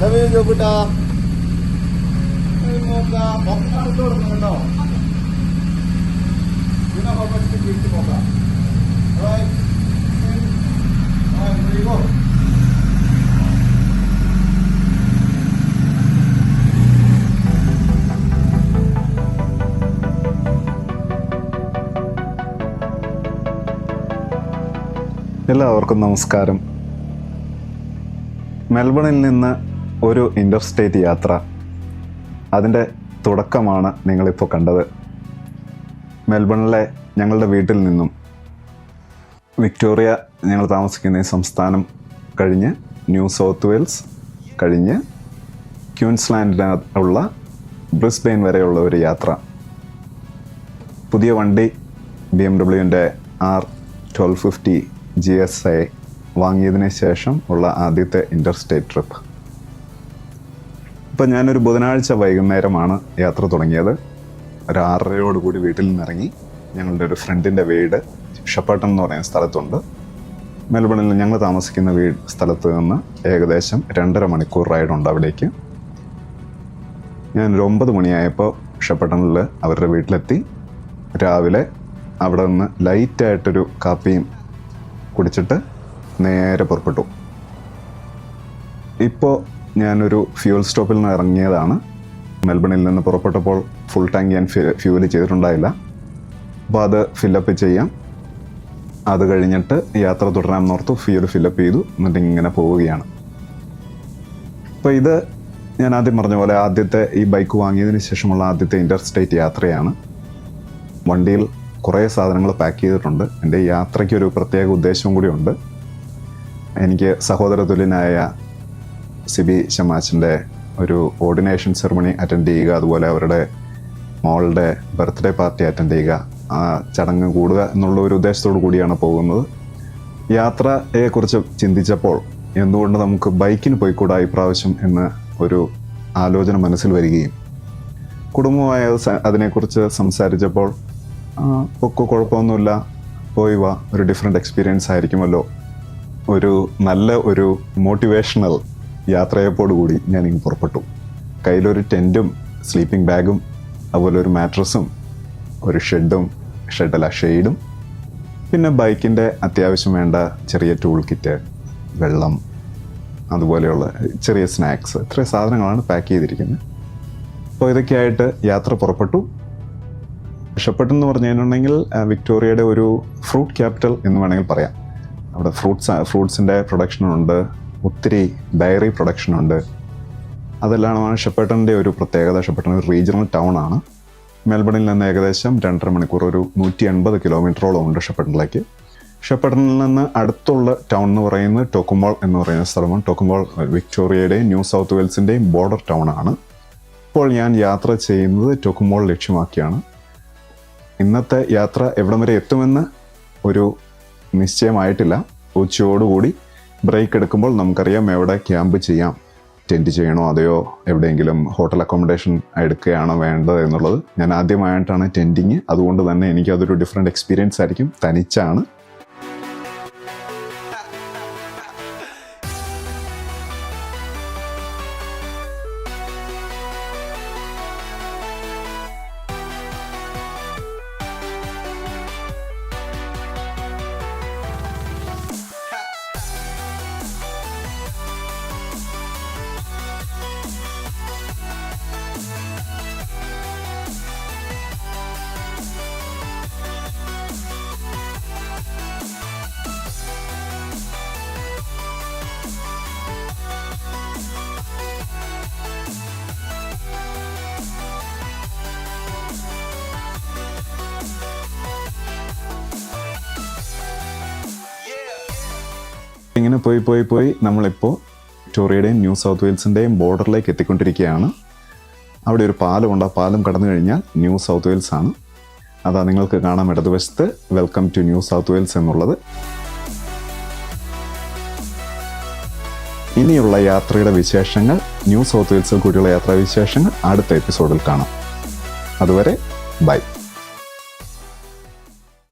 Love you, ജോബുട്ടാ. ഏയ് മോക്ക, മോക്ക അടുത്ത് കൊടുക്കുന്നുണ്ടോ? You know എല്ലാവർക്കും നമസ്കാരം. മെൽബണിൽ നിന്ന് ഒരു ഇന്റർസ്റ്റേറ്റ് യാത്ര. അതിന്റെ തുടക്കമാണ് നിങ്ങളിപ്പോൾ കണ്ടത്. മെൽബണിലെ ഞങ്ങളുടെ വീട്ടിൽ നിന്നും വിക്ടോറിയ ഞങ്ങൾ താമസിക്കുന്ന ഈ സംസ്ഥാനം കഴിഞ്ഞ് ന്യൂ സൗത്ത് വെയിൽസ് കഴിഞ്ഞ് ക്യൂൻസ്ലാൻഡിനുള്ള ബ്രിസ്ബെയിൻ വരെയുള്ള ഒരു യാത്ര. പുതിയ വണ്ടി B M ഡബ്ല്യുവിന്റെ R twelve fifty G S I വാങ്ങിയതിന് ശേഷം ഉള്ള ആദ്യത്തെ ഇന്റർസ്റ്റേറ്റ് ട്രിപ്പ്. ഇപ്പം ഞാനൊരു ബുധനാഴ്ച വൈകുന്നേരമാണ് യാത്ര തുടങ്ങിയത്. ഒരു ആറരയോട് കൂടി വീട്ടിൽ നിന്നിറങ്ങി ഞങ്ങളുടെ ഒരു ഫ്രണ്ടിന്റെ വീട് ഷപ്പട്ടൺ എന്ന് പറയുന്ന സ്ഥലത്തുണ്ട്. മെൽബണിൽ ഞങ്ങൾ താമസിക്കുന്ന വീട് സ്ഥലത്ത് നിന്ന് ഏകദേശം രണ്ടര മണിക്കൂർ റൈഡുണ്ട് അവിടേക്ക്. ഞാൻ ഒരു ഒമ്പത് മണിയായപ്പോൾ ഷപ്പട്ടണിൽ അവരുടെ വീട്ടിലെത്തി. രാവിലെ അവിടെ നിന്ന് ലൈറ്റായിട്ടൊരു കാപ്പിയും കുടിച്ചിട്ട് നേരെ പുറപ്പെട്ടു. ഇപ്പോൾ ഞാനൊരു ഫ്യൂൽ സ്റ്റോപ്പിൽ നിന്ന് ഇറങ്ങിയതാണ്. മെൽബണിൽ നിന്ന് പുറപ്പെട്ടപ്പോൾ ഫുൾ ടാങ്ക് ഞാൻ ഫ്യൂൽ ചെയ്തിട്ടുണ്ടായില്ല. അപ്പോൾ അത് ഫില്ലപ്പ് ചെയ്യാം. അത് കഴിഞ്ഞിട്ട് യാത്ര തുടരാമെന്ന് ഓർത്ത് ഫ്യൂൽ ഫില്ലപ്പ് ചെയ്തു. എന്നിട്ട് ഇങ്ങനെ പോവുകയാണ്. അപ്പോൾ ഇത് ഞാൻ ആദ്യം പറഞ്ഞ പോലെ ആദ്യത്തെ ഈ ബൈക്ക് വാങ്ങിയതിന് ശേഷമുള്ള ആദ്യത്തെ ഇന്റർസ്റ്റേറ്റ് യാത്രയാണ്. വണ്ടിയിൽ കുറേ സാധനങ്ങൾ പാക്ക് ചെയ്തിട്ടുണ്ട്. എന്റെ യാത്രയ്ക്കൊരു പ്രത്യേക ഉദ്ദേശവും കൂടിയുണ്ട് എനിക്ക് സഹോദരതുല്യനായ സിബി ഷമാച്ചിന്റെ ഒരു ഓർഡിനേഷൻ സെറമണി അറ്റൻഡ് ചെയ്യുക അതുപോലെ അവരുടെ മോളുടെ ബർത്ത്ഡേ പാർട്ടി അറ്റൻഡ് ചെയ്യുക ആ ചടങ്ങ് കൂടുക എന്നുള്ള ഒരു ഉദ്ദേശത്തോടു കൂടിയാണ് പോകുന്നത്. യാത്രയെക്കുറിച്ച് ചിന്തിച്ചപ്പോൾ എന്തുകൊണ്ട് നമുക്ക് ബൈക്കിന് പോയിക്കൂടാ ഇപ്രാവശ്യം എന്ന് ഒരു ആലോചന മനസ്സിൽ വരികയും കുടുംബമായ അതിനെക്കുറിച്ച് സംസാരിച്ചപ്പോൾ ആ, പൊക്കോ കുഴപ്പമൊന്നുമില്ല. പോയി വാ ഒരു ഡിഫറെന്റ് എക്സ്പീരിയൻസ് ആയിരിക്കുമല്ലോ. ഒരു നല്ല ഒരു മോട്ടിവേഷണൽ ഞാൻ ഇങ്ങ് പുറപ്പെട്ടു. കയ്യിലൊരു ടെന്റും സ്ലീപ്പിംഗ് ബാഗും അതുപോലെ ഒരു മാട്രസും ഒരു ഷെഡും ഷെഡല്ല ഷെയ്ഡും പിന്നെ ബൈക്കിന്റെ അത്യാവശ്യം വേണ്ട ചെറിയ ടൂൾ കിറ്റ് വെള്ളം അതുപോലെയുള്ള ചെറിയ സ്നാക്സ് ഇത്രയും സാധനങ്ങളാണ് പാക്ക് ചെയ്തിരിക്കുന്നത് അപ്പോൾ ഇതൊക്കെയായിട്ട് യാത്ര പുറപ്പെട്ടു. ഇഷ്ടപ്പെട്ടു എന്ന് പറഞ്ഞു കഴിഞ്ഞിട്ടുണ്ടെങ്കിൽ വിക്ടോറിയയുടെ ഒരു ഫ്രൂട്ട് ക്യാപിറ്റൽ എന്ന് വേണമെങ്കിൽ പറയാം. അവിടെ ഫ്രൂട്ട്സ് ഫ്രൂട്ട്സിന്റെ പ്രൊഡക്ഷനുണ്ട് ഒത്തിരി ഡയറി പ്രൊഡക്ഷനുണ്ട് അതെല്ലാമാണ് ഷെപ്പേട്ടന്റെ ഒരു പ്രത്യേകത. ഷെപ്പേട്ടൻ ഒരു റീജിയണൽ ടൗൺ ആണ്. മെൽബണിൽ നിന്ന് ഏകദേശം രണ്ടര മണിക്കൂർ ഒരു നൂറ്റി എൺപത് കിലോമീറ്ററോളം ഉണ്ട് ഷെപ്പേട്ടനിലേക്ക് ഷെപ്പേട്ടനിൽ നിന്ന് അടുത്തുള്ള ടൗൺ എന്ന് പറയുന്നത് ടോക്കുമ്പോൾ എന്ന് പറയുന്ന സ്ഥലമാണ്. ടോക്കുമ്പോൾ വിക്ടോറിയയുടെയും ന്യൂ സൗത്ത് വെയിൽസിന്റെയും ബോർഡർ ടൗൺ ആണ്. ഇപ്പോൾ ഞാൻ യാത്ര ചെയ്യുന്നത് ടോക്കുമ്പോൾ ലക്ഷ്യമാക്കിയാണ്. ഇന്നത്തെ യാത്ര എവിടം വരെ എത്തുമെന്ന് ഒരു നിശ്ചയമായിട്ടില്ല. ഉച്ചയോടുകൂടി ബ്രേക്ക് എടുക്കുമ്പോൾ നമുക്കറിയാം എവിടെ ക്യാമ്പ് ചെയ്യാം ടെന്റ് ചെയ്യണോ അതെയോ എവിടെയെങ്കിലും ഹോട്ടൽ അക്കോമഡേഷൻ എടുക്കുകയാണോ വേണ്ടത് എന്നുള്ളത് ഞാൻ ആദ്യമായിട്ടാണ് ടെന്റിങ് അതുകൊണ്ട് തന്നെ എനിക്കതൊരു ഡിഫറെന്റ് എക്സ്പീരിയൻസ് ആയിരിക്കും. തനിച്ചാണ് ഇങ്ങനെ പോയി പോയി പോയി നമ്മളിപ്പോൾ വിക്ടോറിയയുടെയും ന്യൂ സൗത്ത് വെയിൽസിന്റെയും ബോർഡറിലേക്ക് എത്തിക്കൊണ്ടിരിക്കുകയാണ്. അവിടെ ഒരു പാലമുണ്ട് ആ പാലം കടന്നു കഴിഞ്ഞാൽ ന്യൂ സൗത്ത് വെയിൽസ് ആണ്. അതാ നിങ്ങൾക്ക് കാണാം ഇടതുവശത്ത് welcome to New South Wales എന്നുള്ളത്. ഇനിയുള്ള യാത്രയുടെ വിശേഷങ്ങൾ ന്യൂ സൗത്ത് വെയിൽസിൽ കൂടിയുള്ള യാത്രാ വിശേഷങ്ങൾ അടുത്ത എപ്പിസോഡിൽ കാണാം. അതുവരെ ബൈ.